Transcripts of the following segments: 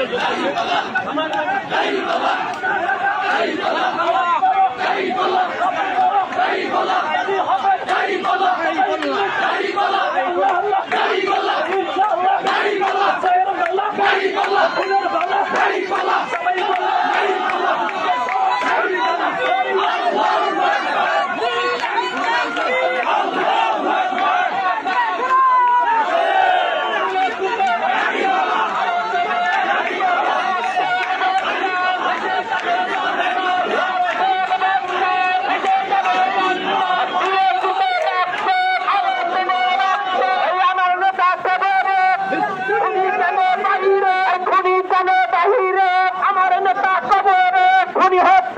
বাবা বাবা বাবা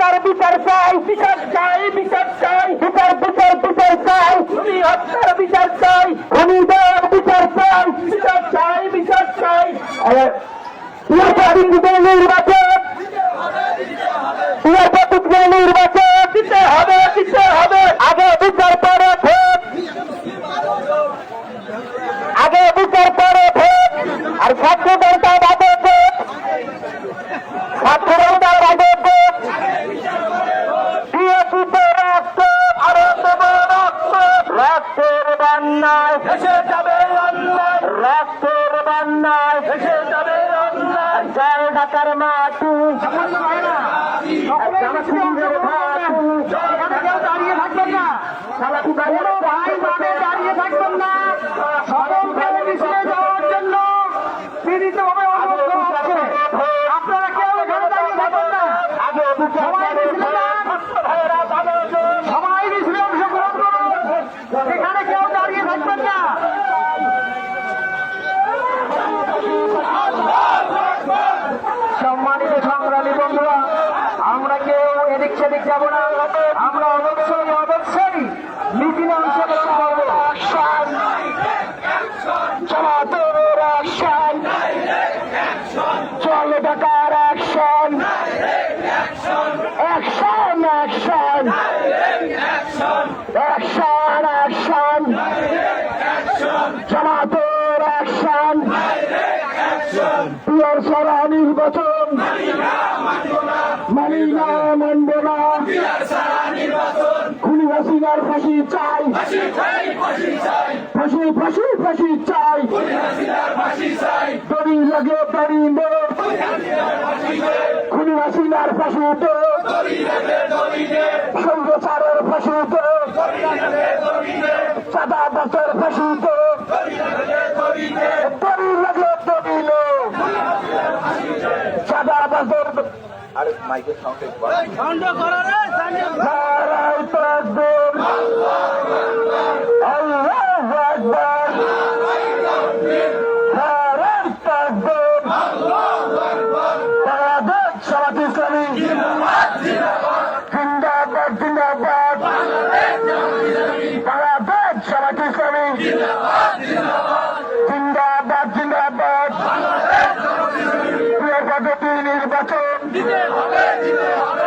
বিচার বিচার চাই বিচার চাই বিচার চাই, বিচার বিচার বিচার চাই। তুমি হত্যার বিচার চাই, আমি দেওয়ার বিচার চাই বিচার চাই বিচার চাই। নির্বাচন। নির্বাচন। দিতে হবে, দিতে বন্যায় ভেসে যাবে রক্তের বন্যায় ভেসে যাবে জল ঢাকার মাটি দাঁড়িয়ে থাকবেন না। ভাই মানে দাঁড়িয়ে থাকবেন না। সকলকে মিছিলে যাওয়ার জন্য পীড়িত ভাবে অনুরোধ করা আপনারা কেউ এখানে দাঁড়িয়ে থাকবেন না। সবাই মিছিলে অংশগ্রহণ করুন এখানে কেউ দাঁড়িয়ে থাকবেন না সম্মানিত সংগ্রামী বন্ধুরা আমরা কেউ এদিক সেদিক যাব না আমরা অবশ্যই অবশ্যই মিছিলে অংশগ্রহণ করব। জামাতের অ্যাকশন। চলে ঢাকার action. Action action. Action action. জামাতের অ্যাকশন। পিয়ার সারা নির্বাচন। মানি না মানব না খুনি হাসিনার ফাঁসি চাই। ফাঁসি ফাঁসি ফাঁসি চাই। দড়ি লাগে দড়ি নে খুনি হাসিনার ফাঁসি দে। সৌরচারের ফাঁসি দে। সাদা বাসের ফাঁসি দে। দড়ি লাগে দড়ি সাদা বাসের আরেক মাইকের সঙ্গে জিন্দাবাদ জিন্দাবাদ। নির্বাচন। 金姐好嘞金姐好嘞。